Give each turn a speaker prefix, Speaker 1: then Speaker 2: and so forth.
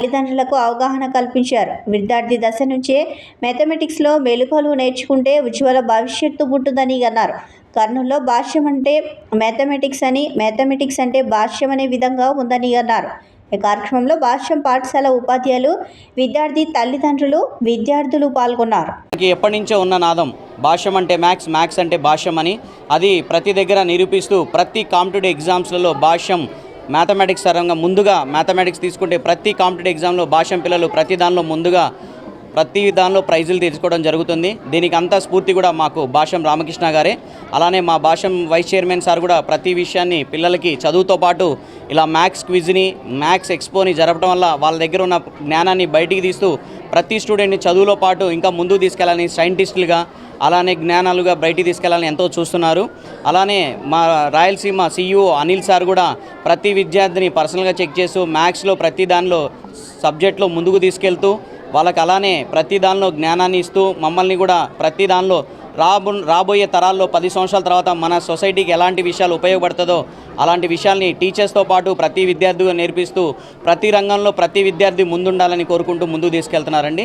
Speaker 1: తల్లిదండ్రులకు అవగాహన కల్పించారు. విద్యార్థి దశ నుంచే మ్యాథమెటిక్స్లో మెలకువలు నేర్చుకుంటే ఉజ్వల భవిష్యత్తు పుట్టుదని అన్నారు. కర్నూల్లో భాష్యం అంటే మ్యాథమెటిక్స్ అని మ్యాథమెటిక్స్ అంటే భాష్యం అనే విధంగా ఉందని అన్నారు. ఈ కార్యక్రమంలో భాష్యం పాఠశాల ఉపాధ్యాయులు విద్యార్థి తల్లిదండ్రులు విద్యార్థులు పాల్గొన్నారు.
Speaker 2: ఎప్పటి నుంచో ఉన్న నాదం భాష్యం అంటే మ్యాథ్స్ మ్యాథ్స్ అంటే భాష్యం అని అది ప్రతి దగ్గర నిరూపిస్తూ ప్రతి కాంపిటేటివ్ ఎగ్జామ్స్లలో భాష్యం మ్యాథమెటిక్స్ పరంగా ముందుగా మ్యాథమెటిక్స్ తీసుకుంటే ప్రతి కాంపిటేటివ్ ఎగ్జామ్లో భాషం పిల్లలు ప్రతి దానిలో ముందుగా ప్రతి దానిలో ప్రైజులు తీసుకోవడం జరుగుతుంది. దీనికి అంతా స్ఫూర్తి కూడా మాకు భాష్యం రామకృష్ణ గారే. అలానే మా భాష్యం వైస్ చైర్మన్ సార్ కూడా ప్రతి విషయాన్ని పిల్లలకి చదువుతో పాటు ఇలా మ్యాథ్స్ క్విజ్ని మ్యాథ్స్ ఎక్స్పోని జరపడం వల్ల వాళ్ళ దగ్గర ఉన్న జ్ఞానాన్ని బయటికి తీస్తూ ప్రతి స్టూడెంట్ని చదువులో పాటు ఇంకా ముందుకు తీసుకెళ్ళాలని సైంటిస్టులుగా అలానే జ్ఞానాలుగా బయటికి తీసుకెళ్ళాలని ఎంతో చూస్తున్నారు. అలానే మా రాయలసీమ సీఈఓ అనిల్ సార్ కూడా ప్రతి విద్యార్థిని పర్సనల్గా చెక్ చేస్తూ మ్యాథ్స్లో ప్రతి దానిలో సబ్జెక్ట్లో ముందుకు తీసుకెళ్తూ వాళ్ళకి అలానే ప్రతి దానిలో జ్ఞానాన్ని ఇస్తూ మమ్మల్ని కూడా ప్రతి దానిలో రాబో రాబోయే తరాల్లో పది సంవత్సరాల తర్వాత మన సొసైటీకి ఎలాంటి విషయాలు ఉపయోగపడుతుందో అలాంటి విషయాల్ని టీచర్స్తో పాటు ప్రతి విద్యార్థిగా నేర్పిస్తూ ప్రతి రంగంలో ప్రతి విద్యార్థి ముందుండాలని కోరుకుంటూ ముందుకు తీసుకెళ్తున్నారండి.